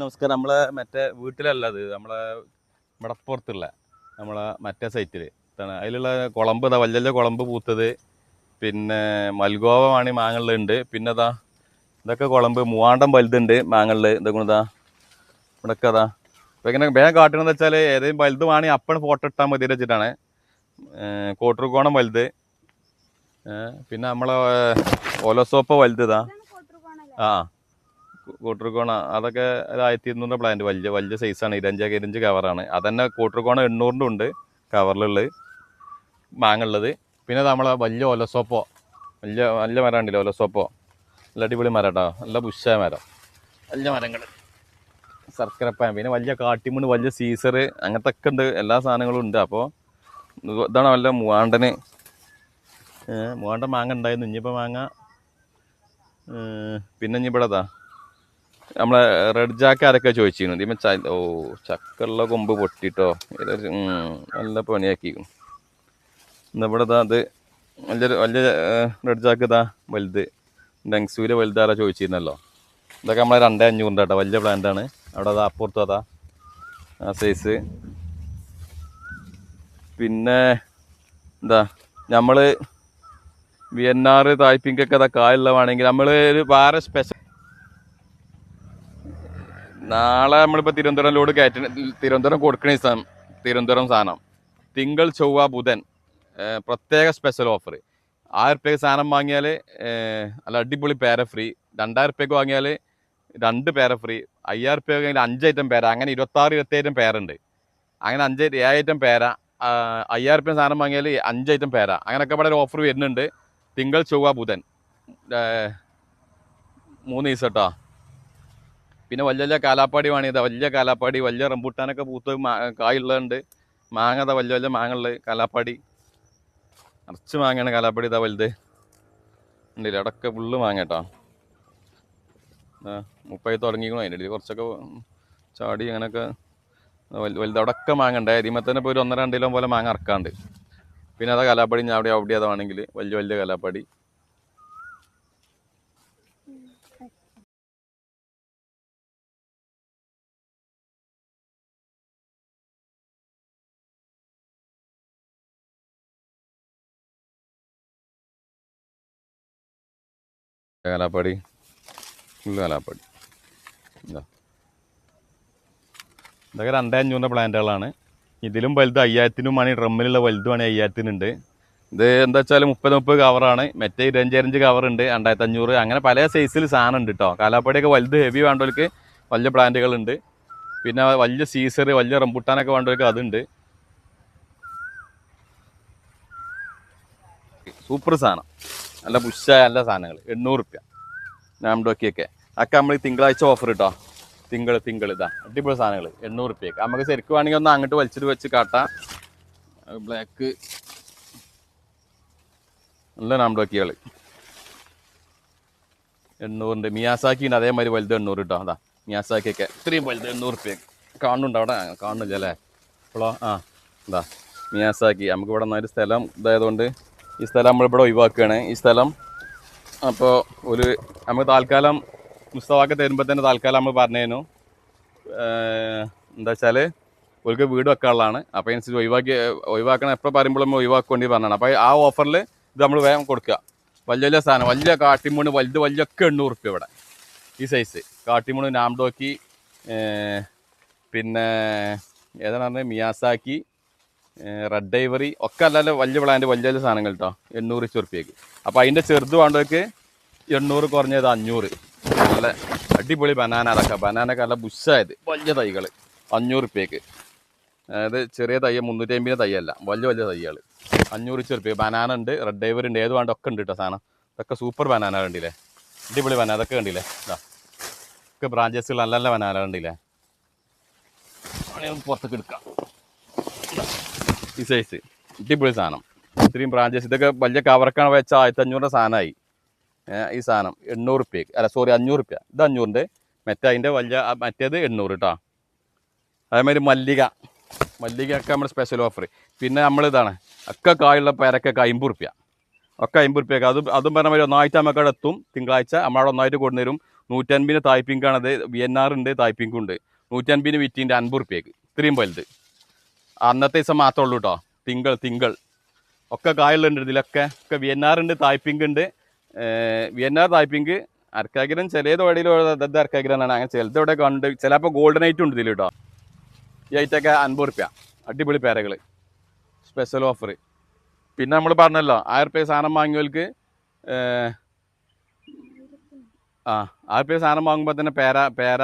നമസ്കാരം. നമ്മളെ മറ്റേ വീട്ടിലല്ല വീട്ടിലല്ലത് നമ്മളെ മടപ്പുറത്തുള്ള നമ്മളെ മറ്റേ സൈറ്റിൽ അതിലുള്ള കുളമ്പ് ഇതാ വലിയ വലിയ കുളമ്പ് പൂത്തത്. പിന്നെ മൽഗോവ വാണി മാങ്ങളിലുണ്ട് പിന്നെ അതാ ഇതൊക്കെ കുളമ്പ്. മൂവാണ്ടം വലുതുണ്ട് മാങ്ങളിൽ ഇതൊക്കെ ഇതാ ഇവിടെയൊക്കെ അതാ ഇപ്പം ഇങ്ങനെ വേഗം കാട്ടണമെന്ന് വെച്ചാൽ ഏതെങ്കിലും വലുത് വാണി അപ്പണ് ഫോട്ടോ ഇട്ടാൽ മതി വെച്ചിട്ടാണ്. കോട്ടൂർക്കോണം വലുത്. പിന്നെ നമ്മളെ ഓലോസോപ്പ വലുത് ഇതാ. ആ കൂട്ടർക്കോണ അതൊക്കെ ഒരു ആയിരത്തി ഇരുന്നൂറ് പ്ലാന്റ് വലിയ വലിയ സൈസാണ് ഇരഞ്ച് ഇരഞ്ച് കവറാണ് അതന്നെ കൂട്ടർക്കോണ എണ്ണൂറിന്റെ ഉണ്ട് കവറിലുള്ളത് മാങ്ങുള്ളത് പിന്നെ നമ്മളെ വലിയ ഒലസോപ്പോ. വലിയ നല്ല മരം ഉണ്ടല്ലോ ഒലസോപ്പോ. നല്ല അടിപൊളി മരം കേട്ടോ നല്ല ബുഷായ മരം. നല്ല മരങ്ങൾ ശർക്കരപ്പാൻ പിന്നെ വലിയ കാട്ടിമുണ് വലിയ സീസർ അങ്ങനത്തെ ഒക്കെ ഉണ്ട്. എല്ലാ സാധനങ്ങളും ഉണ്ട്. അപ്പോൾ ഇതാണ് വല്ല മൂവാണ്ടന്. മൂവാണ്ട മാങ്ങ ഉണ്ടായിരുന്നു. ഇനിയിപ്പോൾ മാങ്ങ പിന്നെ ഇനി ഇവിടെ നമ്മളെ റെഡ് ജാക്ക് ആരൊക്കെ ചോദിച്ചിരുന്നു. ഇതിമ ച ഓ ചക്കുള്ള കൊമ്പ് പൊട്ടിട്ടോ? ഇതൊരു നല്ല പണിയാക്കിക്കും ഇന്നിവിടെ ഇതാ അത് വലിയൊരു വലിയ റെഡ് ജാക്ക് ഇതാ വലുത്. ഡെങ്സൂര് വലുതാരാ ചോദിച്ചിരുന്നല്ലോ. ഇതൊക്കെ നമ്മളെ രണ്ടേ അഞ്ഞൂറിന്റെ കേട്ടോ. വലിയ പ്ലാന്റാണ് അവിടെ അതാ അപ്പുറത്തും അതാ. ആ സൈസ് പിന്നെ എന്താ നമ്മൾ വി എൻ ആർ തായ്പിങ്കൊക്കെ അതാ കായുള്ളതാണെങ്കിൽ നമ്മൾ ഒരു വേറെ സ്പെഷ്യൽ നാളെ നമ്മളിപ്പോൾ തിരുവനന്തപുരം ലോഡ് കയറ്റ തിരുവനന്തപുരം കൊടുക്കണ സാധനം തിരുവനന്തപുരം സാധനം. തിങ്കൾ ചൊവ്വ ബുധൻ പ്രത്യേക സ്പെഷ്യൽ ഓഫർ ആയിരം റുപ്യക്ക് സാധനം വാങ്ങിയാൽ അല്ല അടിപൊളി പേര ഫ്രീ രണ്ടായിരം റുപ്യക്ക് വാങ്ങിയാൽ രണ്ട് പേര ഫ്രീ അയ്യായിരം റുപ്യ വാങ്ങിയാൽ അഞ്ച് ഐറ്റം പേര. അങ്ങനെ ഇരുപത്താറ് ഇരുപത്തേഴ് പേരുണ്ട് അങ്ങനെ അഞ്ച് ഏഴ് ഐറ്റം പേര. അയ്യായിരം റുപ്യ സാധനം വാങ്ങിയാൽ അഞ്ച് ഐറ്റം പേര. അങ്ങനെയൊക്കെ ഇവിടെ ഒരു ഓഫർ വരുന്നുണ്ട്. തിങ്കൾ ചൊവ്വ ബുധൻ. മൂന്ന് ദിവസം കേട്ടോ. പിന്നെ വലിയ വലിയ കാലാപ്പാടി വേണിയത്. വലിയ കാലാപ്പാടി വലിയ റംബൂട്ടാനൊക്കെ പൂത്ത് കായുള്ളതുണ്ട്. മാങ്ങ അതാ വലിയ വലിയ മാങ്ങുള്ളത് കാലാപ്പാടി. നിറച്ച് മാങ്ങയാണ് കാലാപ്പാടി ഇതാ വലുത്. ഉണ്ടല്ലേ അടക്ക ഫുള്ള് മാങ്ങ കേട്ടോ മുപ്പത് തുടങ്ങിക്കണോ. അതിന്റെ ഇടയിൽ കുറച്ചൊക്കെ ചാടി അങ്ങനെയൊക്കെ വലു- വലുത്. അവിടെയൊക്കെ മാങ്ങ ഉണ്ട്. ഇതിമേ തന്നെ ഇപ്പോൾ ഒരു ഒന്നര രണ്ട് കിലോ പോലെ മാങ്ങ ഇറക്കാണ്ട് പിന്നെ അതാ കാലാപ്പാടി. ഞാൻ അവിടെ അവിടെ അതാണെങ്കിൽ വലിയ വലിയ കാലാപ്പാടി. കാലാപ്പാടി ഫുള്ള് കാലാപ്പാടി എന്താ ഇതൊക്കെ രണ്ടേ അഞ്ഞൂറിന്റെ പ്ലാന്റുകളാണ്. ഇതിലും വലുത് അയ്യായിരത്തിനുമാണ് ഡ്രമ്മിലുള്ള വലുതുമാണ് അയ്യായിരത്തിനുണ്ട്. ഇത് എന്താ വെച്ചാൽ മുപ്പത് മുപ്പത് കവറാണ് മറ്റേ ഇരുപഞ്ചരഞ്ച് ഇരുപഞ്ച് കവറുണ്ട് രണ്ടായിരത്തി അഞ്ഞൂറ് അങ്ങനെ പല സൈസിൽ സാധനം ഉണ്ട് കേട്ടോ കാലാപ്പാടിയൊക്കെ വലുത് ഹെവി വേണ്ടവർക്ക് വലിയ പ്ലാന്റുകളുണ്ട് പിന്നെ വലിയ സീസർ വലിയ റംബുട്ടാനൊക്കെ വേണ്ടവർക്ക് അതുണ്ട്. സൂപ്പർ സാധനം. നല്ല പുഷായ നല്ല സാധനങ്ങൾ. എണ്ണൂറ് റുപ്യ നാംഡോക്കിയൊക്കെ. അതൊക്കെ നമ്മൾ തിങ്കളാഴ്ച ഓഫർ കിട്ടോ തിങ്കൾ തിങ്കൾ ഇതാ. അടിപൊളി സാധനങ്ങൾ. എണ്ണൂറ് റുപ്യക്ക് നമുക്ക് ശരിക്കും വേണമെങ്കിൽ ഒന്ന് അങ്ങോട്ട് വലിച്ചിട്ട് വെച്ച് കാട്ടാം. ബ്ലാക്ക് നല്ല നാംഡോക്കികൾ എണ്ണൂറുണ്ട് മിയാസാക്കിണ്ട് അതേമാതിരി വലുത് എണ്ണൂറ് കിട്ടോ അതാ. മിയാസാക്കിയൊക്കെ. ഇത്രയും വലുത് എണ്ണൂറ് റുപ്യക്ക് കാണുന്നുണ്ടോ അവിടെ. കാണുന്നില്ല അല്ലേ? ഇപ്പോളോ? ആ എന്താ മിയാസാക്കി. നമുക്ക് ഇവിടെ നല്ലൊരു സ്ഥലം ഇതായതുകൊണ്ട് ഈ സ്ഥലം നമ്മളിവിടെ ഒഴിവാക്കുകയാണ്. ഈ സ്ഥലം അപ്പോൾ ഒരു നമുക്ക് താൽക്കാലം മുസ്തവാക്കി തരുമ്പോൾ തന്നെ താൽക്കാലം നമ്മൾ പറഞ്ഞേനു. എന്താ വെച്ചാൽ ഒരിക്കൽ വീട് വെക്കാനുള്ളതാണ്. അപ്പോൾ അതിനനുസരിച്ച് ഒഴിവാക്കി ഒഴിവാക്കണം എപ്പോൾ പറയുമ്പോൾ നമ്മൾ ഒഴിവാക്കേണ്ടി പറഞ്ഞാണ് അപ്പോൾ ആ ഓഫറിൽ ഇത് നമ്മൾ വേഗം കൊടുക്കുക. വലിയ വലിയ സാധനം വലിയ കാട്ടിമൂണ് വലുത് വലിയൊക്കെ എണ്ണൂറ് റുപ്യ ഇവിടെ. ഈ സൈസ്. കാട്ടിമൂണ് നാംഡോക്കി പിന്നെ ഏതാണ് പറഞ്ഞത്? മിയാസാക്കി റെഡ് ഡൈവറി ഒക്കെ അല്ലല്ലോ വലിയ പ്ലാന്റ് വലിയ വലിയ സാധനങ്ങൾ കേട്ടോ എണ്ണൂറ് ചുറുപ്പ്യക്ക് അപ്പോൾ അതിന്റെ ചെറുത് വേണ്ടവർക്ക് എണ്ണൂറ് കുറഞ്ഞത് അഞ്ഞൂറ്. നല്ല അടിപൊളി ബനാന അതൊക്കെ ബനാനൊക്കെ നല്ല ബുഷായത്. വലിയ തൈകൾ അഞ്ഞൂറ് റുപ്യക്ക് അതായത് ചെറിയ തൈ മുന്നൂറ്റി അമ്പതിന് തൈയല്ല വലിയ വലിയ തൈകൾ അഞ്ഞൂറ് ചെറുപ്പ്യ ബനാന ഉണ്ട് റെഡ് ഡൈവർ ഉണ്ട് ഏത് വേണ്ട ഒക്കെ ഉണ്ട് കേട്ടോ സാധനം. ഇതൊക്കെ സൂപ്പർ ബനാന കണ്ടില്ലേ? അടിപൊളി ബനാന അതൊക്കെ കണ്ടില്ലേ? ഇതാ. ഒക്കെ ബ്രാഞ്ചസുകൾ നല്ല നല്ല ബനാന കണ്ടില്ലേ? പുറത്തേക്ക് എടുക്കാം. ഈ സൈസ് അടിപൊളി സാധനം. ഇത്രയും ബ്രാഞ്ചസ്. ഇതൊക്കെ വലിയ കവറക്കാണ് വെച്ച ആയിരത്തി അഞ്ഞൂറിന്റെ സാധനമായി ഈ സാധനം എണ്ണൂറ് റുപ്യക്ക് അല്ല സോറി അഞ്ഞൂറ് റുപ്യ ഇത് അഞ്ഞൂറിന്റെ മറ്റേ അതിന്റെ വലിയ മറ്റേത് എണ്ണൂറ് കേട്ടോ അതേമാതിരി മല്ലിക. മല്ലികയൊക്കെ നമ്മൾ സ്പെഷ്യൽ ഓഫർ പിന്നെ നമ്മൾ ഇതാണ്. ഒക്കെ കായുള്ള പേരക്കൊക്കെ അമ്പത് റുപ്യ ഒക്കെ അമ്പത് റുപ്യക്ക് അതും അതും പറഞ്ഞ മാതിരി ഒന്നാഴ്ച നമുക്ക് അവിടെ എത്തും തിങ്കളാഴ്ച. നമ്മളവിടെ ഒന്നായിട്ട് കൊണ്ടുവരും. നൂറ്റൻപിന് തായ്പിങ്കാണത് വി എൻ ആർ ഉണ്ട് തായ്പിങ്കുണ്ട് നൂറ്റൻപിന് വിറ്റിന്റെ അൻപത് റുപ്യക്ക് ഇത്രയും വലുത്. അന്നത്തെ ദിവസം മാത്രമേ ഉള്ളൂ കേട്ടോ തിങ്കൾ തിങ്കൾ. ഒക്കെ കായലുണ്ട് ഇതിലൊക്കെ. ഒക്കെ വി എൻ ആർ ഉണ്ട് തായ്പിങ്ക്. ഉണ്ട് V N R Thai pink അർക്കാഗ്രഹം ചിലത് വഴിയിൽ ഇത് അരക്കാകിരാണ് അങ്ങനെ ചിലത് ഇവിടെ കണ്ട് ചിലപ്പോൾ ഗോൾഡൻ ഐറ്റം ഉണ്ട് ഇതിൽ കേട്ടോ ഈ ഐറ്റൊക്കെ അൻപത് റുപ്യ. അടിപൊളി പേരകൾ സ്പെഷ്യൽ ഓഫർ പിന്നെ നമ്മൾ പറഞ്ഞല്ലോ ആയിരം റുപ്യ സാധനം വാങ്ങിയവർക്ക് ആ ആയിരം റുപ്യ സാധനം വാങ്ങുമ്പോൾ തന്നെ പേര പേര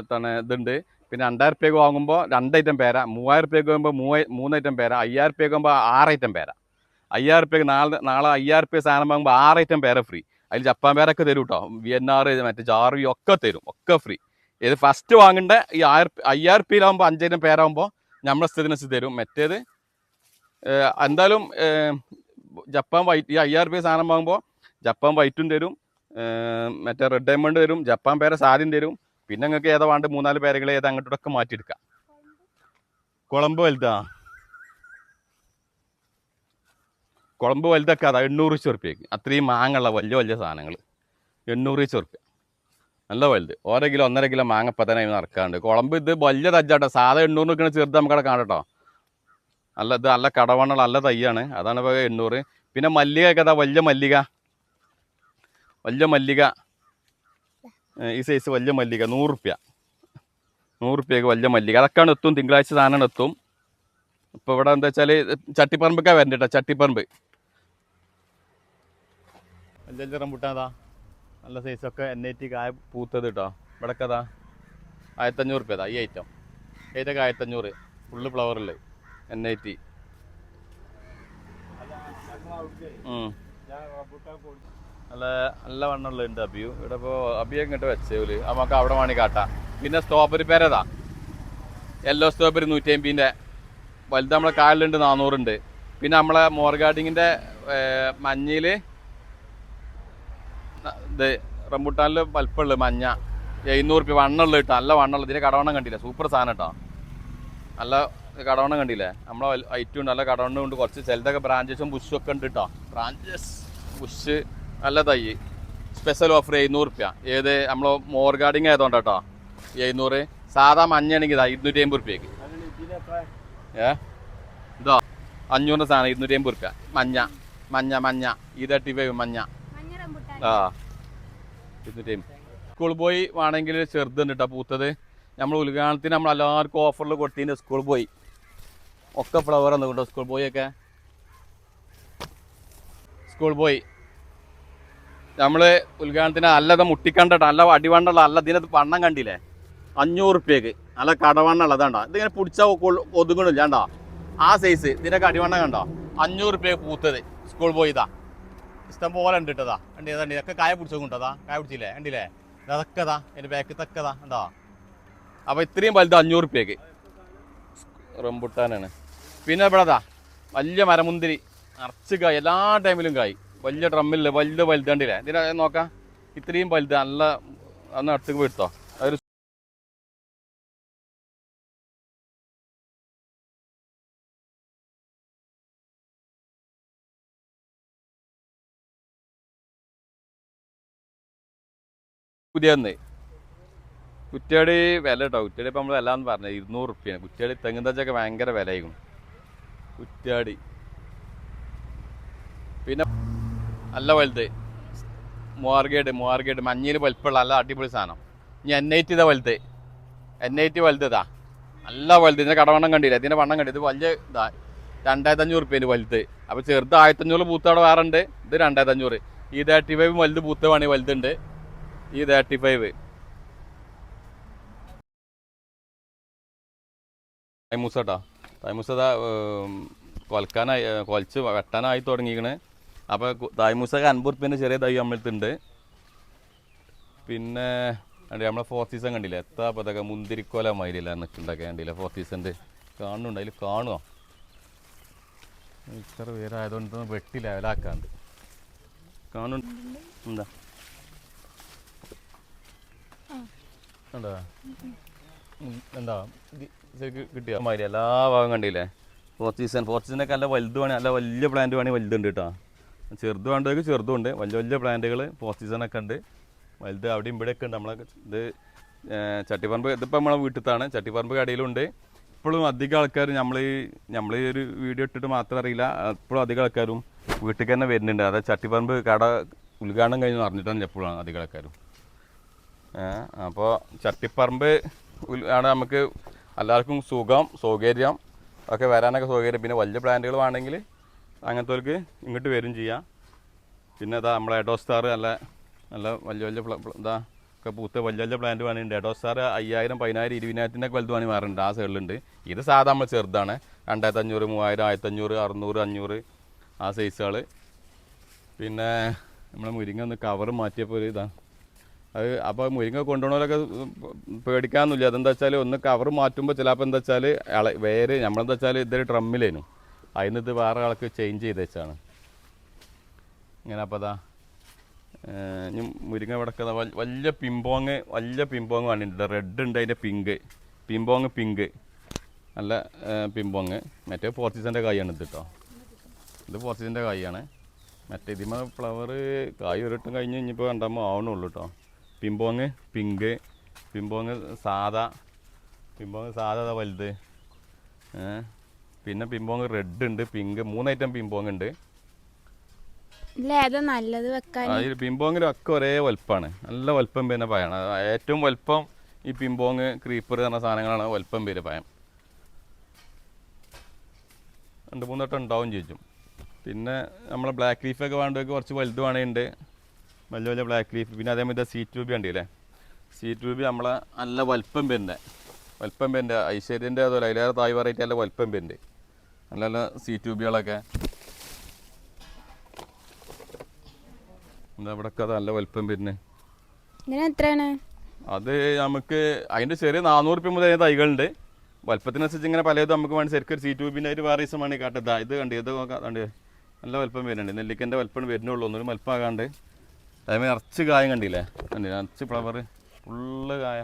എന്താണ് ഇതുണ്ട്. പിന്നെ രണ്ടായിരം രൂപയ്ക്ക് വാങ്ങുമ്പോൾ രണ്ട് പേര മൂവായിരം രൂപയ്ക്ക് വാങ്ങുമ്പോൾ മൂന്ന് മൂന്ന് പേര അയ്യായിരം രൂപയ്ക്ക് വാങ്ങുമ്പോൾ ആറ് പേര. അയ്യായിരം രൂപയ്ക്ക് നാളെ നാളെ അയ്യായിരം രൂപ സാധനം വാങ്ങുമ്പോൾ ആറ് പേര ഫ്രീ അതിൽ ജപ്പാൻ പേരൊക്കെ തരും കേട്ടോ വി എൻ ആർ മറ്റേ ജാർവി ഒക്കെ തരും ഒക്കെ ഫ്രീ ഇത് ഫസ്റ്റ് വാങ്ങേണ്ട ഈ ആയിരം അയ്യായിരം രൂപയിലാവുമ്പോൾ അഞ്ചായിരം പേരാകുമ്പോൾ നമ്മുടെ സ്ഥിതിനനുസരിച്ച് തരും. മറ്റേത് എന്തായാലും ജപ്പാൻ വൈറ്റ് ഈ അയ്യായിരം രൂപ സാധനം വാങ്ങുമ്പോൾ ജപ്പാൻ വൈറ്റും തരും മറ്റേ റെഡ് ഡയമണ്ട് തരും ജപ്പാൻ പേര സാരിയും തരും പിന്നെ നിങ്ങൾക്ക് ഏതാ വേണ്ട മൂന്നാൽ പേരുകളെ ഏതാ അങ്ങോട്ടൊക്കെ മാറ്റിയെടുക്കാം. കുളമ്പ് വലുതാ. കുളമ്പ് വലുതൊക്കെ അതാ എണ്ണൂറ് ചെറുപ്പ്യക്ക് അത്രയും മാങ്ങുള്ള വലിയ വലിയ സാധനങ്ങൾ. എണ്ണൂറ് ചെറുപ്പ്യ നല്ല വലുത്. ഓരോ കിലോ ഒന്നര കിലോ മാങ്ങ ഇപ്പം തന്നെ നടക്കാണ്ട്. കുളമ്പ് ഇത് വലിയ തജ്ജാട്ടോ. സാധാ എണ്ണൂറ് നിൽക്കുന്ന ചെറുത് നമുക്കവിടെ കാണട്ടോ. നല്ല ഇത് നല്ല കടവണ്ണുള്ള നല്ല തയ്യാണ് അതാണ് ഇപ്പോൾ എണ്ണൂറ്. പിന്നെ മല്ലിക ഒക്കെ അതാ വലിയ മല്ലിക. വലിയ മല്ലിക. ഈ സൈസ് വലിയ മല്ലിക നൂറ് റുപ്യ നൂറ് റുപ്യക്ക് വലിയ മല്ലിക. അതൊക്കെയാണ് എത്തും തിങ്കളാഴ്ച സാധനം എത്തും. ഇപ്പോൾ ഇവിടെ എന്താ വെച്ചാൽ ചട്ടിപ്പറമ്പൊക്കെ വരണ്ട കേട്ടോ ചട്ടിപ്പറമ്പ്. വലിയ വലിയ റംബുട്ടാതാ നല്ല സൈസൊക്കെ എൻ ഐ ടി കായ പൂത്തത് കേട്ടോ. ഇവിടെയൊക്കെ അതാ. ആയിരത്തഞ്ഞൂറ് റുപ്യ ഈ ഐറ്റം ഏതൊക്കെ ആയിരത്തഞ്ഞൂറ്? ഫുള്ള് ഫ്ലവറിൽ എൻ ഐ ടി നല്ല നല്ല വണ്ണമുള്ള ഉണ്ട് അബിയു. ഇവിടെ ഇപ്പോൾ അബിയെ ഇങ്ങോട്ട് വെച്ചേൽ നമുക്ക് അവിടെ വേണി കാട്ടാം. പിന്നെ സ്ട്രോബെറി പേരതാ യെല്ലോ സ്ട്രോബെറി നൂറ്റി അമ്പതിന്റെ വലുത് നമ്മളെ കായലുണ്ട് നാനൂറുണ്ട് പിന്നെ നമ്മളെ മോർഗാർഡിങ്ങിന്റെ മഞ്ഞയിൽ ഇത് റംബുട്ടാനിൽ വലുപ്പമുള്ള മഞ്ഞ. എഴുന്നൂറ് റുപ്യ വണ്ണുള്ള കേട്ടോ. നല്ല വണ്ണുള്ള. ഇതിന്റെ കടവണ്ണം കണ്ടില്ല? സൂപ്പർ സാധനം കേട്ടോ. നല്ല കടവണ്ണം കണ്ടില്ലേ? നമ്മളെ ഐറ്റും ഉണ്ട്. നല്ല കടവണ്ണം ഉണ്ട്. കുറച്ച് ചിലതൊക്കെ ബ്രാഞ്ചസും ബുഷും ഒക്കെ ഉണ്ട് കേട്ടോ. ബ്രാഞ്ചസ് ബുഷ് നല്ല തൈ. സ്പെഷ്യൽ ഓഫർ എഴുന്നൂറ് റുപ്യ. ഏത്? നമ്മൾ മോർഗാർഡിങ് ആയതുകൊണ്ട് കേട്ടോ എഴുന്നൂറ്. സാധാ മഞ്ഞാണെങ്കിൽ ഇതാ ഇരുന്നൂറ്റി അമ്പത് റുപ്യക്ക്. ഏ? ഇതോ. അഞ്ഞൂറിന്റെ സാധനം ഇരുന്നൂറ്റി അമ്പത് റുപ്യ. മഞ്ഞ. മഞ്ഞ മഞ്ഞ. ഈ തേർട്ടി മഞ്ഞ. ആ. ഇരുന്നൂറ്റി അമ്പത് സ്കൂൾ പോയി വേണമെങ്കിൽ ചെറുതുണ്ട് കേട്ടോ പൂത്തത്. നമ്മൾ ഉദ്ഘാടനത്തിന് നമ്മൾ എല്ലാവർക്കും ഓഫറിൽ കൊടുത്തതിന്റെ സ്കൂൾ പോയി. ഒക്കെ ഫ്ലവർ ആണ് കേട്ടോ സ്കൂൾ പോയി ഒക്കെ. സ്കൂൾ പോയി. നമ്മൾ ഉദ്ഘാടനത്തിന് നല്ലത് മുട്ടിക്കണ്ട നല്ല അടിവണ്ണുള്ള അല്ല ഇതിനകത്ത് വണ്ണം കണ്ടില്ലേ? അഞ്ഞൂറ് റുപ്യക്ക് നല്ല കടവണ്ണുള്ള കണ്ടോ ഇതിങ്ങനെ പിടിച്ച ഒതുങ്ങണില്ല കണ്ടോ? ആ സൈസ് ഇതിനൊക്കെ അടിവണ്ണം കണ്ടോ? അഞ്ഞൂറ് റുപ്യക്ക് പൂത്തത് സ്കൂൾ പോയിതാ ഇഷ്ടം പോലെ ഉണ്ട് ഇട്ടതാ കണ്ടി ഇതാ ഇതൊക്കെ കായ പിടിച്ചോണ്ടതാ കായ പിടിച്ചില്ലേ? കണ്ടില്ലേ? ഇതക്കതാ. ഇതാ എന്റെ ബാക്ക് തക്കതാ ഉണ്ടോ അപ്പോൾ ഇത്രയും വലുത് അഞ്ഞൂറ് റുപ്യക്ക് റംബുട്ടാനാണ്. പിന്നെ ഇവിടെതാ വലിയ മരമുന്തിരി. നിറച്ച് കായ്. എല്ലാ ടൈമിലും കായ്. വലിയ ഡ്രമ്മില്ല? വലിയ വലുതാണ്ടില്ലേ? ഇതിനെ നോക്കാം. ഇത്രയും വലുത് നല്ല അന്ന് അടുത്തേക്ക് പോയിട്ടോ അതൊരു പുതിയന്ന് കുറ്റിയാടി വില കേട്ടോ കുറ്റിയാടി ഇപ്പം നമ്മൾ വില എന്ന് പറഞ്ഞത് ഇരുന്നൂറ് റുപ്യാണ് കുറ്റിയാടി തെങ്ങും തച്ചൊക്കെ ഭയങ്കര വിലയായിരിക്കും. കുറ്റിയാടി. പിന്നെ നല്ല വലുത്. മുവാർഗേഡ് മുവാർഗേഡ് മഞ്ഞയിൽ വലുപ്പമുള്ള നല്ല അടിപൊളി സാധനം. ഇനി എൻ ഐ ടി ഇതാ വലുത്. എൻ ഐ ടി വലുത് ഇതാ. നല്ല വലുത്. ഇതിന്റെ കടവണ്ണം കണ്ടില്ല? ഇതിന്റെ വണ്ണം കണ്ടി ഇത് വലിയ ഇതാ. രണ്ടായിരത്തി അഞ്ഞൂറ് റുപ്യേന്റെ വലുത്. അപ്പോൾ ചെറുത് ആയിരത്തഞ്ഞൂറ് ബൂത്ത് അവിടെ വേറെ ഉണ്ട്. ഇത് രണ്ടായിരത്തി അഞ്ഞൂറ് ഈ തേർട്ടി ഫൈവ് വലുത് ബൂത്ത് വേണമെങ്കിൽ വലുതുണ്ട്. ഈ തേർട്ടി ഫൈവ് തൈമൂസ കേട്ടോ. തൈമൂസ കൊലക്കാനായി കൊലച്ച് വെട്ടാനായി തുടങ്ങിക്കണ് അപ്പോൾ തായ്മൂസൊക്കെ അൻപത് റുപ്യന്റെ ചെറിയ തൈ നമ്മളടുത്തുണ്ട് പിന്നെ നമ്മളെ ഫോർ സീസൺ കണ്ടില്ല? എത്ര അപ്പോൾ ഇതൊക്കെ മുന്തിരിക്കോല മയിലില്ല നിൽക്കുന്നുണ്ടൊക്കെ കണ്ടില്ല? ഫോർത്ത് സീസണിന്റെ കാണുന്നുണ്ട്? അതിൽ കാണുമോ ഇത്ര പേരായതുകൊണ്ട് വെട്ടി ലെവലാക്കാണ്ട്. കാണുന്നുണ്ട്. എന്താ? കണ്ടോ? എന്താ? കിട്ടിയോ? മാതിരി എല്ലാ ഭാഗം കണ്ടില്ലേ? ഫോർ സീസൺ ഫോർത്ത് സീസണൊക്കെ നല്ല വലുത് വേണേൽ നല്ല വലിയ പ്ലാന്റ് വേണമെങ്കിൽ വലുതുണ്ട് കേട്ടോ ചെറുത് വേണ്ടവർക്ക് ചെറുതും ഉണ്ട്. വലിയ വലിയ പ്ലാന്റുകൾ പോസ്റ്റ് സീസൺ ഒക്കെ ഉണ്ട്. വലുത് അവിടെയും ഇവിടെയൊക്കെ ഉണ്ട്. നമ്മളെ ഇത് ചട്ടിപ്പറമ്പ് ഇതിപ്പോൾ നമ്മളെ വീട്ടിലാണ് ചട്ടിപ്പറമ്പ് കടയിലുണ്ട് ഇപ്പോഴും അധികം ആൾക്കാർ നമ്മൾ നമ്മൾ ഈ ഒരു വീഡിയോ ഇട്ടിട്ട് മാത്രം അറിയില്ല. ഇപ്പോഴും അധികം ആൾക്കാരും വീട്ടിൽ തന്നെ വരുന്നുണ്ട്. അതായത് ചട്ടിപ്പറമ്പ് കട ഉദ്ഘാടനം കഴിഞ്ഞ് അറിഞ്ഞിട്ടാണ് എപ്പോഴും അധികം ആൾക്കാരും. അപ്പോൾ ചട്ടിപ്പറമ്പ് ആണ് നമുക്ക് എല്ലാവർക്കും സുഖം സൗകര്യം ഒക്കെ വരാനൊക്കെ സൗകര്യം. പിന്നെ വലിയ പ്ലാന്റുകൾ വേണമെങ്കിൽ അങ്ങനത്തെവർക്ക് ഇങ്ങോട്ട് വരും ചെയ്യാം. പിന്നെ ഇതാ നമ്മളെ എഡോസ്റ്റാർ നല്ല നല്ല വലിയ വലിയ ഇതാ ഒക്കെ പൂത്ത വലിയ വലിയ പ്ലാന്റ് വേണുണ്ട് എഡോസ്റ്റാർ അയ്യായിരം പതിനായിരം ഇരുപതിനായിരത്തിന്റെ ഒക്കെ വലുത് വേണമെങ്കിൽ മാറുന്നുണ്ട് ആ സൈഡിലുണ്ട് ഇത് സാധാ നമ്മൾ ചെറുതാണ്. രണ്ടായിരത്തി അഞ്ഞൂറ് മൂവായിരം ആയിരത്തഞ്ഞൂറ് അറുന്നൂറ് അഞ്ഞൂറ് ആ സൈസുകൾ പിന്നെ നമ്മളെ മുരിങ്ങ ഒന്ന് കവർ മാറ്റിയപ്പോൾ ഒരു ഇതാ. അത് അപ്പോൾ മുരിങ്ങ കൊണ്ടുപോകണവരൊക്കെ പേടിക്കാനൊന്നുമില്ല. അതെന്താ വെച്ചാൽ ഒന്ന് കവർ മാറ്റുമ്പോൾ ചിലപ്പോൾ എന്താ വെച്ചാൽ വേര് നമ്മളെന്താ വെച്ചാൽ ഇതൊരു ഡ്രമ്മിലേനു അതിന് ഇത് വേറെ ആൾക്ക് ചേഞ്ച് ചെയ്ത് വെച്ചാണ് ഇങ്ങനെ അപ്പോൾ അതാ ഇനി മുരിങ്ങ വിടക്കുന്ന വലിയ പിമ്പോങ് വലിയ പിമ്പോങ് വേണ്ടിയിട്ടുണ്ട് റെഡ് ഉണ്ട് അതിന്റെ പിങ്ക് പിമ്പോങ് പിങ്ക് നല്ല പിമ്പോങ്. മറ്റേ പോർച്ചുഗീസിന്റെ കായാണ് ഇത് കേട്ടോ ഇത് പോർച്ചുഗീസിന്റെ കായാണ്. മറ്റേ ഇതിമ ഫ്ലവർ കായ് ഒരിട്ടും കഴിഞ്ഞ് ഇനിയിപ്പോൾ കണ്ടാകുമ്പോൾ ആവണുള്ളൂ കേട്ടോ പിമ്പോങ് പിങ്ക് പിമ്പോങ് സാദാ പിമ്പോങ് സാദാ വലുത്. പിന്നെ പിമ്പോങ് റെഡ് ഉണ്ട് പിങ്ക് മൂന്ന് ഐറ്റം പിമ്പോങ് ഉണ്ട്. നല്ലത് വെക്കാൻ ഒക്കെ ഒരേ വലുപ്പമാണ് നല്ല വലുപ്പം പിന്നെ പയാണ് ഏറ്റവും വലുപ്പം ഈ പിമ്പോങ് ക്രീപ്പർ എന്ന സാധനങ്ങളാണ് വലുപ്പം പേര് പയം രണ്ട് മൂന്ന് വട്ടം ഉണ്ടാവും ചോദിച്ചും പിന്നെ നമ്മളെ ബ്ലാക്ക് ലീഫൊക്കെ വേണ്ടവർക്ക് കുറച്ച് വലുത് വേണേണ്ട്. വലിയ വലിയ ബ്ലാക്ക് ലീഫ് പിന്നെ അതേമാതിരി സീറ്റ് ട്യൂബി ഉണ്ടല്ലേ സീറ്റ് ട്യൂബി നമ്മളെ നല്ല വലുപ്പം പിന്നെ വലുപ്പം പിന്നെ ഐശ്വര്യന്റെ അതുപോലെ അതിലേറെ തായ് വെറൈറ്റി നല്ല വലുപ്പം വരുന്നുണ്ട്. നല്ല നല്ല സീ ട്യൂബികളൊക്കെ എന്താ ഇവിടെയൊക്കെ നല്ല വലിപ്പം വരുന്നത് എത്രയാണ്? അത് നമുക്ക് അതിന്റെ ചെറിയ നാനൂറ് രൂപ മുതൽ തൈകളുണ്ട്. വലിപ്പത്തിനനുസരിച്ച് ഇങ്ങനെ പലതും നമുക്ക് വേണ്ടി ശരിക്കും ഒരു സി ടു പിന്നെ ഒരു വേറെ ദിവസം വേണമെങ്കിൽ ഇത് കണ്ട് ഇത് കണ്ട്. നല്ല വലുപ്പം വരുന്നുണ്ട്. നെല്ലിക്കന്റെ വലുപ്പം വരുന്നുള്ളൂ. ഒന്നും വലുപ്പമാകാണ്ട്. അതേമാതിരി നിറച്ച് കായം കണ്ടില്ലേ? കണ്ടില്ല? നിറച്ച് ഫ്ലവർ ഫുള്ള് കായ.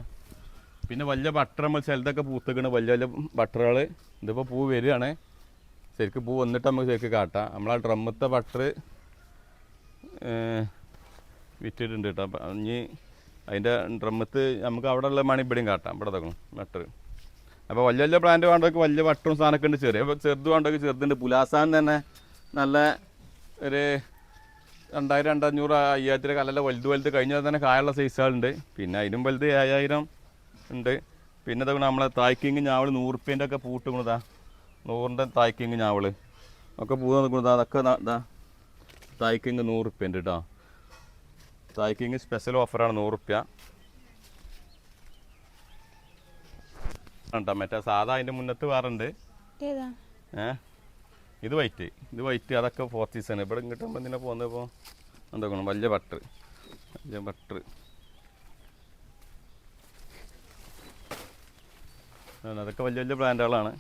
പിന്നെ വലിയ ബട്ടർ നമ്മൾ ചിലതൊക്കെ പൂത്തുക്കണ്. വലിയ വലിയ ബട്ടറുകൾ ഇതിപ്പോൾ പൂ വരികയാണ്. ശരിക്കും പൂ വന്നിട്ട് നമുക്ക് ശരിക്കും കാട്ടാം. നമ്മളാ ഡ്രമ്മത്തെ ബട്ടർ വിറ്റിട്ടുണ്ട് കേട്ടോ. അപ്പം ഇനി അതിന്റെ ഡ്രമ്മത്ത് നമുക്ക് അവിടെ ഉള്ള മണി ഇവിടെയും കാട്ടാം. ഇവിടെ തക്കണം ബട്ടർ അപ്പോൾ വലിയ വലിയ പ്ലാന്റ് വേണ്ടവർക്ക് വലിയ വട്ടവും സാധനമൊക്കെ ഉണ്ട്. ചെറിയ അപ്പോൾ ചെറുത് വേണ്ടവർക്ക് ചെറുതുണ്ട്. പുലാസാൻ തന്നെ നല്ല ഒരു രണ്ടായിരം രണ്ടഞ്ഞൂറ് അയ്യായിരത്തിന്റെ കല്ലല്ല വലുത് വലുത് കഴിഞ്ഞാൽ തന്നെ കായുള്ള സൈസുകളുണ്ട്. പിന്നെ അതിനും വലുത് ഏഴായിരം ഉണ്ട്. പിന്നെ ഇതൊക്കെ നമ്മളെ തായ്ക്കിങ് ഞാവൾ നൂറുപ്യേന്റെ ഒക്കെ പൂട്ടുന്നതാ നൂറിന്റെ തായ്ക്കിങ് ഞാവൾ. ഒക്കെ പൂ നിൽക്കുന്നത് അതൊക്കെ തായ്ക്കിങ് നൂറ് റുപ്യ ഉണ്ട് കേട്ടോ തായ്ക്കിങ് സ്പെഷ്യൽ ഓഫറാണ് നൂറ് റുപ്യ കേട്ടോ മറ്റേ സാധാ അതിന്റെ മുന്നത്ത് വേറുണ്ട്. ഏ? ഇത് വൈറ്റ് ഇത് വൈറ്റ് അതൊക്കെ ഫോർട്ടീസ് ആണ് ഇവിടെ ഇങ്ങോട്ട് എന്തിനാ പോകുന്നപ്പോൾ എന്താക്കണം വലിയ ബട്ടർ വലിയ ബട്ടർ അതൊക്കെ വലിയ വലിയ പ്ലാന്റുകളാണ്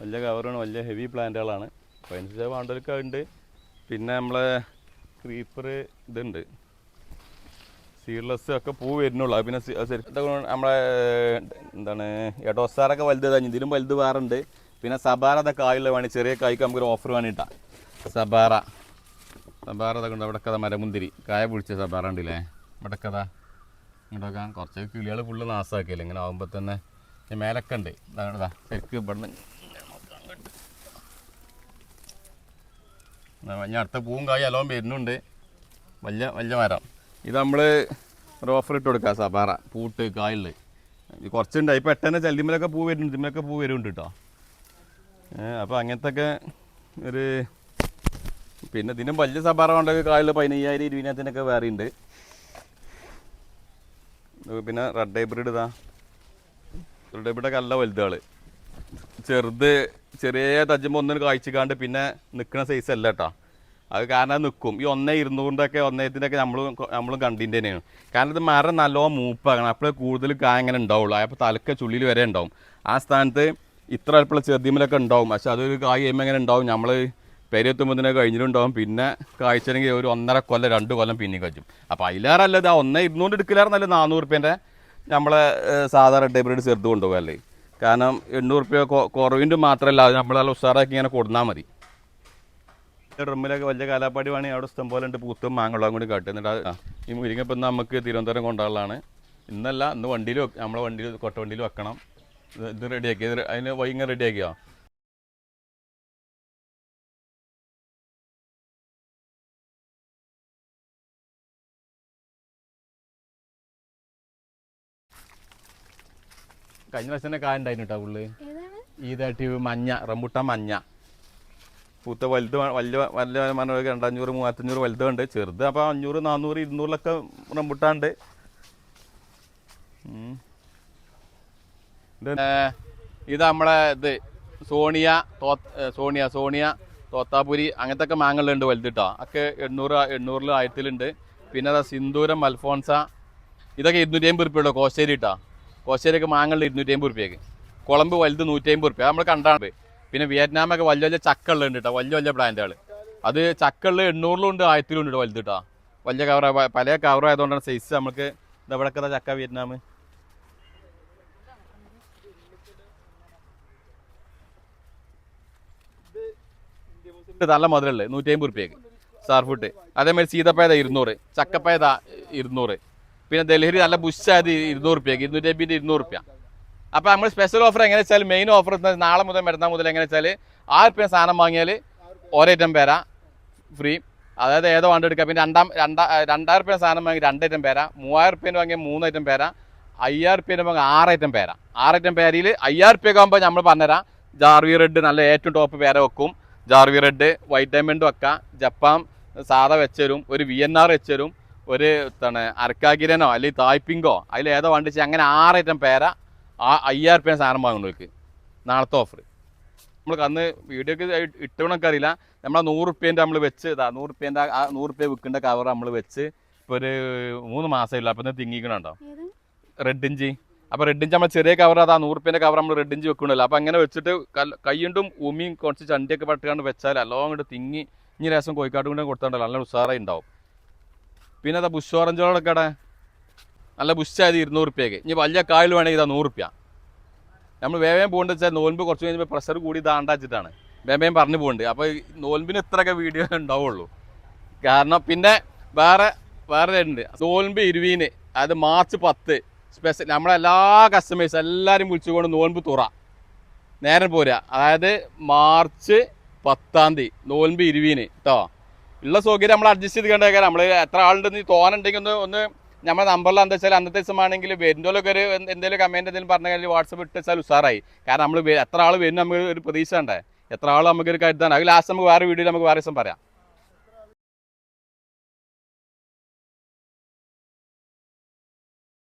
വലിയ കവറാണ് വലിയ ഹെവി പ്ലാന്റുകളാണ് അപ്പോൾ അതിനനുസരിച്ച് ഉണ്ട് പിന്നെ നമ്മളെ ക്രീപ്പർ ഇതുണ്ട്. സീഡ്ലെസ് ഒക്കെ പൂ വരുന്നുള്ളൂ. പിന്നെ നമ്മളെ എന്താണ് എഡോസാറൊക്കെ വലുത് തന്നെ ഇതിലും വലുത് വേറെ ഉണ്ട് പിന്നെ സബാറ കായുള്ള വേണി ചെറിയ കായ്ക്ക് നമുക്കൊരു ഓഫർ വേണിട്ടാ സബാറ. സബാറ അതൊക്കെ ഉണ്ട്. അവിടെ കഥ മരമുന്തിരി. കായ പിടിച്ച സബാറ ഉണ്ടല്ലേ? ഇവിടെ കഥ ഇങ്ങോട്ടൊക്കെ കുറച്ച് കിളികൾ ഫുള്ള് നാശമാക്കിയല്ലേ ഇങ്ങനെ ആകുമ്പോൾ തന്നെ മേലൊക്കെ ഉണ്ട്. ശരിക്കും ഇവിടുന്ന് ഇങ്ങനെ നോക്കാം അങ്ങോട്ട്. ഇനി അടുത്ത പൂവും കായും എല്ലാം വരുന്നുണ്ട്. വലിയ വലിയ മരം. ഇത് നമ്മൾ ഒരു ഓഫർ ഇട്ട് കൊടുക്കുക സബാറ പൂട്ട് ഇത് കുറച്ചുണ്ട്. ഇപ്പോൾ പെട്ടെന്ന് ചല്ലിമലൊക്കെ പൂ വരുന്നുണ്ട്. ഇതിമലൊക്കെ പൂ വരുന്നുണ്ട് കേട്ടോ അപ്പോൾ അങ്ങനത്തെ ഒക്കെ ഒരു പിന്നെ ഇതിനും വലിയ സബാറ കൊണ്ടൊക്കെ കായുള്ള പതിനയ്യായിരം ഇരുപതിനായിരത്തിനൊക്കെ വേറെ ഉണ്ട് പിന്നെ റെഡ് ഹൈബ്രിഡ് ഇതാ. റെഡ് ഹൈബ്രിഡൊക്കെ നല്ല വലുതുകൾ ചെറുത് ചെറിയ തജ്ജുമ്പോൾ ഒന്നിന് കായ്ച്ചിക്കാണ്ട് പിന്നെ നിൽക്കുന്ന സൈസ് അല്ല കേട്ടോ അത് കാരണം നിൽക്കും ഈ ഒന്നേ ഇരുന്നൂറിന്റെ ഒക്കെ ഒന്നേത്തിന്റെ ഒക്കെ നമ്മളും നമ്മളും കണ്ടിന്റെ തന്നെയാണ് കാരണം ഇത് മരം നല്ലോണം മൂപ്പാകണം. അപ്പോഴേ കൂടുതൽ കായ അങ്ങനെ ഉണ്ടാവുള്ളൂ അപ്പോൾ തലക്ക ചുള്ളിൽ വരെ ഉണ്ടാവും ആ സ്ഥാനത്ത് ഇത്ര അടുപ്പുള്ള ചെറുതിമലൊക്കെ ഉണ്ടാവും പക്ഷെ അതൊരു കായ് ചെയ്യുമ്പോൾ എങ്ങനെ ഉണ്ടാവും നമ്മൾ പെരിയെത്തുമ്പോൾ കഴിഞ്ഞിട്ടുണ്ടാവും. പിന്നെ കായ്ച്ചെങ്കിൽ ഒരു ഒന്നര കൊല്ലം രണ്ട് കൊല്ലം പിന്നെ കഴിച്ചും അപ്പോൾ അതിലേറെ അല്ലത്. ആ ഒന്നേ ഇരുന്നൂറ് എടുക്കില്ലായിരുന്നല്ലോ നാനൂറ് റുപ്യേന്റെ നമ്മളെ സാധാരണ ഹൈബ്രിഡ് ചെറുത് കൊണ്ടുപോകല്ലേ? കാരണം എണ്ണൂറ് റുപ്യ കുറവിന്റെ മാത്രമല്ല അത് നമ്മളെ ഉഷാറാക്കി ഇങ്ങനെ കൊടുന്നാൽ മതി. ഡ്രമ്മിലൊക്കെ വലിയ കാലാപ്പാടി വേണമെങ്കിൽ അവിടെ ഇഷ്ടം പോലെ ഉണ്ട് പൂത്തും മാങ്ങളും കൂടി കാട്ടും എന്നിട്ട് ഈ മുരിങ്ങപ്പം നമുക്ക് തിരുവനന്തപുരം കൊണ്ടുപോകാനുള്ളതാണ് ഇന്നല്ല ഇന്ന് വണ്ടിയിൽ നമ്മളെ വണ്ടിയിൽ കൊട്ട വണ്ടിയിൽ വെക്കണം. ഇത് റെഡിയാക്കി അതിന് വൈകുന്നേരം റെഡിയാക്കിയോ കഴിഞ്ഞ പ്രാവശ്യം തന്നെ കായ ഉണ്ടായിരുന്നു കേട്ടോ പുള്ളി ഈതായിട്ട് മഞ്ഞ റംബുട്ടാൻ മഞ്ഞ. പൂത്ത വലുത് വലിയ വലിയ മനോഹര രണ്ടഞ്ഞൂറ് മൂവാത്തഞ്ഞൂറ് വലുതുണ്ട് ചെറുത് അപ്പോൾ അഞ്ഞൂറ് നാന്നൂറ് ഇരുന്നൂറിലൊക്കെ റംബുട്ടാണ്ട് ഉണ്ട്. ഇത് നമ്മളെ ഇത് സോണിയ തോ സോണിയ സോണിയ തോത്താപുരി അങ്ങനത്തെ ഒക്കെ മാങ്ങളുണ്ട് വലുത് കേട്ടോ ഒക്കെ എണ്ണൂറ് എണ്ണൂറിൽ ആയിരത്തിലുണ്ട്. പിന്നെ അതാ സിന്ദൂരം അൽഫോൺസ. ഇതൊക്കെ ഇരുന്നൂറ്റി അമ്പത് റുപ്യ കോശ്ശേരി ഇട്ടാ കോശ്ശേരിയൊക്കെ മാങ്ങുള്ള ഇരുന്നൂറ്റി അമ്പത് റുപ്യക്ക് കുളമ്പ് വലുത് നൂറ്റി അമ്പത് റുപ്യ നമ്മൾ കണ്ടാണ്. പിന്നെ വിയറ്റ്നാമൊക്കെ വലിയ വലിയ ഉണ്ട് കേട്ടോ വലിയ വലിയ ബ്രാൻഡുകൾ അത് ചക്കളിൽ എണ്ണൂറിലും ഉണ്ട് ആയിരത്തിലും ഉണ്ട് വലുത് കേട്ടോ വലിയ കവർ പല കവർ ആയതുകൊണ്ടാണ് സൈസ് നമുക്ക് ഇതെവിടെയൊക്കെ ചക്ക വിയറ്റ്നാം? ഇത് നല്ല മധുരമുള്ളത് നൂറ്റി അമ്പത് റുപ്യക്ക് ഫുഡ് അതേമാതിരി സീതപ്പേത ഇരുന്നൂറ്. ചക്കപ്പേത ഇരുന്നൂറ്. പിന്നെ ഡൽഹി നല്ല ബുഷായത് ഇരുന്നൂറ് റുപ്യക്ക് ഇരുന്നൂറ്റി അമ്പതിന്റെ ഇരുന്നൂറ് റുപ്യ. അപ്പോൾ നമ്മൾ സ്പെഷ്യൽ ഓഫർ എങ്ങനെ വെച്ചാൽ മെയിൻ ഓഫർ നാളെ മുതൽ മരുന്നാൾ മുതൽ എങ്ങനെ വെച്ചാൽ ആ റുപ്യ സാധനം വാങ്ങിയാൽ ഒരേറ്റം പേര ഫ്രീ അതായത് ഏതോ വണ്ടി എടുക്കുക പിന്നെ രണ്ടാം രണ്ടാ രണ്ടായിരം റുപ്യ സാധനം വാങ്ങി രണ്ട് ഐറ്റം പേര മൂവായിരം റുപ്യേന് വാങ്ങിയാൽ മൂന്ന് ഐറ്റം പേര അയ്യായിരം റുപ്യേന്റെ വാങ്ങി ആറ് ഐറ്റം പേര. ആറ് ഐറ്റം പേരയിൽ അയ്യായിരം റുപ്യ ആകുമ്പോൾ നമ്മൾ പറഞ്ഞുതരാം ജാർവി റെഡ് നല്ല ഏറ്റവും ടോപ്പ് പേര വെക്കും. ജാർവി റെഡ് വൈറ്റ് ഡയമണ്ട് വെക്കാം. ജപ്പാൻ സാധാ വെച്ചരും ഒരു വി എൻ ആർ വെച്ചരും ഒരു എന്താണ് അരക്കാകിരനോ അല്ലെങ്കിൽ തായ്പിങ്കോ അതിൽ ഏതോ വണ്ടി വെച്ചാൽ അങ്ങനെ ആറ് ഐറ്റം പേര ആ അയ്യായിരം റുപ്യ സാധനം വാങ്ങുന്നവർക്ക് നാളത്തെ ഓഫർ നമ്മൾക്ക് അന്ന് വീഡിയോക്ക് ഇട്ടവണൊക്കെ അറിയില്ല. നമ്മളാ നൂറ് റുപ്യേന്റെ നമ്മൾ വെച്ച് ഇതാ നൂറ് റുപ്യേന്റെ ആ നൂറ് റുപ്യ വിൽക്കേണ്ട കവർ നമ്മൾ വെച്ച് ഇപ്പോൾ ഒരു മൂന്ന് മാസമില്ല അപ്പം തിങ്ങിക്കണുണ്ടോ? റെഡ് ഇഞ്ചി അപ്പോൾ റെഡ് ഇഞ്ചി നമ്മൾ ചെറിയ കവർ അതാ നൂറ് റുപ്യേന്റെ കവർ നമ്മൾ റെഡ് ഇഞ്ചി വെക്കണമല്ലോ അപ്പോൾ അങ്ങനെ വെച്ചിട്ട് കയ്യുണ്ടും ഉമിയും കുറച്ച് ചണ്ടിയൊക്കെ പട്ടുകൊണ്ട് വെച്ചാൽ അല്ലോ അങ്ങോട്ട് തിങ്ങി ഇനി രസം കോഴിക്കാട്ടും കൂടെ കൊടുത്തോണ്ടല്ലോ നല്ല ഉഷാറായി ഉണ്ടാവും. പിന്നെ അതാ ബുഷ് ഓറഞ്ചോളൊക്കെ അവിടെ നല്ല ബുഷായത് ഇരുന്നൂറ് റുപ്യക്ക് ഇനി വലിയ കായൽ വേണമെങ്കിൽ ഇതാ നൂറ് റുപ്യ നമ്മൾ വേവേം പോകേണ്ടത് വെച്ചാൽ നോൻപ് കുറച്ച് കഴിഞ്ഞപ്പോൾ പ്രഷർ കൂടി ഇതാണ്ടാച്ചിട്ടാണ്. വേഗം പറഞ്ഞു പോകുന്നുണ്ട് അപ്പോൾ നോൻപിന് ഇത്രയൊക്കെ വീഡിയോ ഉണ്ടാവുള്ളൂ. കാരണം പിന്നെ വേറെ വേറെ ഉണ്ട് നോൻപ് ഇരുവീന് അത് മാർച്ച് പത്ത്. സ്പെഷ്യൽ നമ്മളെ എല്ലാ കസ്റ്റമേഴ്സ് എല്ലാവരും വിളിച്ചുകൊണ്ട് നോൻപ് തുറ. നേരം പോരാ. അതായത് മാർച്ച് പത്താം തീയതി നോൻപ് ഇരുവീന് കേട്ടോ ഉള്ള സൗകര്യം നമ്മൾ അഡ്ജസ്റ്റ് ചെയ്ത് കണ്ടേക്കാം നമ്മൾ എത്ര ആളുണ്ടെന്ന് തോന്നുന്നുണ്ടെങ്കിൽ ഒന്ന് ഒന്ന് നമ്മുടെ നമ്പറിൽ എന്താ വെച്ചാൽ അന്നത്തെ ദിവസമാണെങ്കിൽ വരുന്നതിലൊക്കെ ഒരു എന്തെങ്കിലും കമന്റ് എന്തെങ്കിലും പറഞ്ഞു കഴിഞ്ഞാൽ വാട്സപ്പ് ഇട്ട് വെച്ചാൽ ഉഷാറായി കാരണം നമ്മൾ എത്ര ആൾ വരും നമുക്ക് ഒരു പ്രതീക്ഷ ഉണ്ടേ? എത്ര ആൾ നമുക്കൊരു കരുതാണ്? അത് ലാസ്റ്റ് നമുക്ക് വേറെ വീഡിയോയിൽ നമുക്ക് വേറെ ദിവസം പറയാം.